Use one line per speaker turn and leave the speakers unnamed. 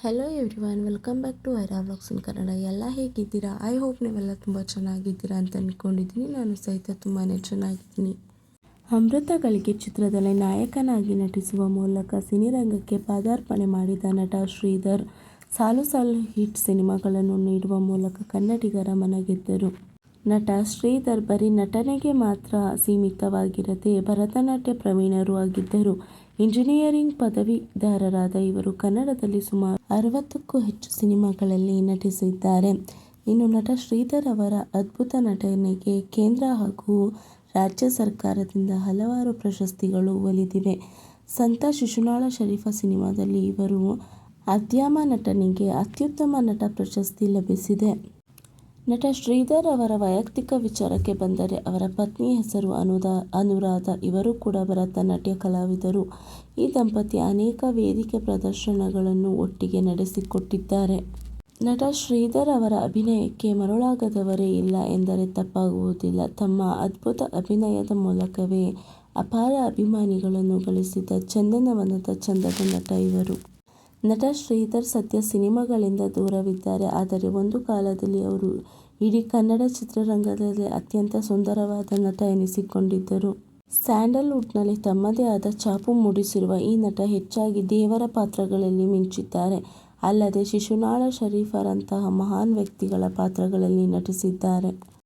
Hello everyone welcome back to Aira vlogs in Kannada ಎಲ್ಲ ಹೇಗಿದ್ದೀರಾ? I hope ನೀವೆಲ್ಲ ತುಂಬ ಚೆನ್ನಾಗಿದ್ದೀರಾ ಅಂತ ಅಂದ್ಕೊಂಡಿದ್ದೀನಿ ನಾನು ಸಹಿತ ತುಂಬಾ ಚೆನ್ನಾಗಿದ್ದೀನಿ. ಅಮೃತಗಳಿಗೆ ಚಿತ್ರದಲ್ಲಿ ನಾಯಕನಾಗಿ ನಟಿಸುವ ಮೂಲಕ ಸಿನಿರಂಗಕ್ಕೆ ಪಾದಾರ್ಪಣೆ ಮಾಡಿದ ನಟ ಶ್ರೀಧರ್, ಸಾಲು ಸಾಲು ಹಿಟ್ ಸಿನಿಮಾಗಳನ್ನು ನೀಡುವ ಮೂಲಕ ಕನ್ನಡಿಗರ ಮನಗೆದ್ದರು. ನಟ ಶ್ರೀಧರ್ ಬರೀ ನಟನೆಗೆ ಮಾತ್ರ ಸೀಮಿತವಾಗಿರದೆ ಭರತನಾಟ್ಯ ಪ್ರವೀಣರೂ ಆಗಿದ್ದರು. ಇಂಜಿನಿಯರಿಂಗ್ ಪದವೀಧರರಾದ ಇವರು ಕನ್ನಡದಲ್ಲಿ ಸುಮಾರು ಅರವತ್ತಕ್ಕೂ ಹೆಚ್ಚು ಸಿನಿಮಾಗಳಲ್ಲಿ ನಟಿಸಿದ್ದಾರೆ. ಇನ್ನು ನಟ ಶ್ರೀಧರ್ ಅವರ ಅದ್ಭುತ ನಟನೆಗೆ ಕೇಂದ್ರ ಹಾಗೂ ರಾಜ್ಯ ಸರ್ಕಾರದಿಂದ ಹಲವಾರು ಪ್ರಶಸ್ತಿಗಳು ಒಲಿದಿವೆ. ಸಂತ ಶಿಶುನಾಳ ಶರೀಫ ಸಿನಿಮಾದಲ್ಲಿ ಇವರು ಅದ್ಯಾಮ ನಟನಿಗೆ ಅತ್ಯುತ್ತಮ ನಟ ಪ್ರಶಸ್ತಿ ಲಭಿಸಿದೆ. ನಟ ಶ್ರೀಧರ್ ಅವರ ವೈಯಕ್ತಿಕ ವಿಚಾರಕ್ಕೆ ಬಂದರೆ ಅವರ ಪತ್ನಿ ಹೆಸರು ಅನುದಾ, ಅನುರಾಧ ಇವರು ಕೂಡ ಭರತನಾಟ್ಯ ಕಲಾವಿದರು. ಈ ದಂಪತಿ ಅನೇಕ ವೇದಿಕೆ ಪ್ರದರ್ಶನಗಳನ್ನು ಒಟ್ಟಿಗೆ ನಡೆಸಿಕೊಟ್ಟಿದ್ದಾರೆ. ನಟ ಶ್ರೀಧರ್ ಅವರ ಅಭಿನಯಕ್ಕೆ ಮರುಳಾಗದವರೇ ಇಲ್ಲ ಎಂದರೆ ತಪ್ಪಾಗುವುದಿಲ್ಲ. ತಮ್ಮ ಅದ್ಭುತ ಅಭಿನಯದ ಮೂಲಕವೇ ಅಪಾರ ಅಭಿಮಾನಿಗಳನ್ನು ಗಳಿಸಿದ ಚಂದನವನದ ಚಂದದ ನಟ ಇವರು. ನಟ ಶ್ರೀಧರ್ ಸದ್ಯ ಸಿನಿಮಾಗಳಿಂದ ದೂರವಿದ್ದಾರೆ. ಆದರೆ ಒಂದು ಕಾಲದಲ್ಲಿ ಅವರು ಇಡೀ ಕನ್ನಡ ಚಿತ್ರರಂಗದಲ್ಲಿ ಅತ್ಯಂತ ಸುಂದರವಾದ ನಟ ಎನಿಸಿಕೊಂಡಿದ್ದರು. ಸ್ಯಾಂಡಲ್ವುಡ್ನಲ್ಲಿ ತಮ್ಮದೇ ಆದ ಛಾಪು ಮೂಡಿಸಿರುವ ಈ ನಟ ಹೆಚ್ಚಾಗಿ ದೇವರ ಪಾತ್ರಗಳಲ್ಲಿ ಮಿಂಚಿದ್ದಾರೆ. ಅಲ್ಲದೆ ಶಿಶುನಾಳ ಶರೀಫರಂತಹ ಮಹಾನ್ ವ್ಯಕ್ತಿಗಳ ಪಾತ್ರಗಳಲ್ಲಿ ನಟಿಸಿದ್ದಾರೆ.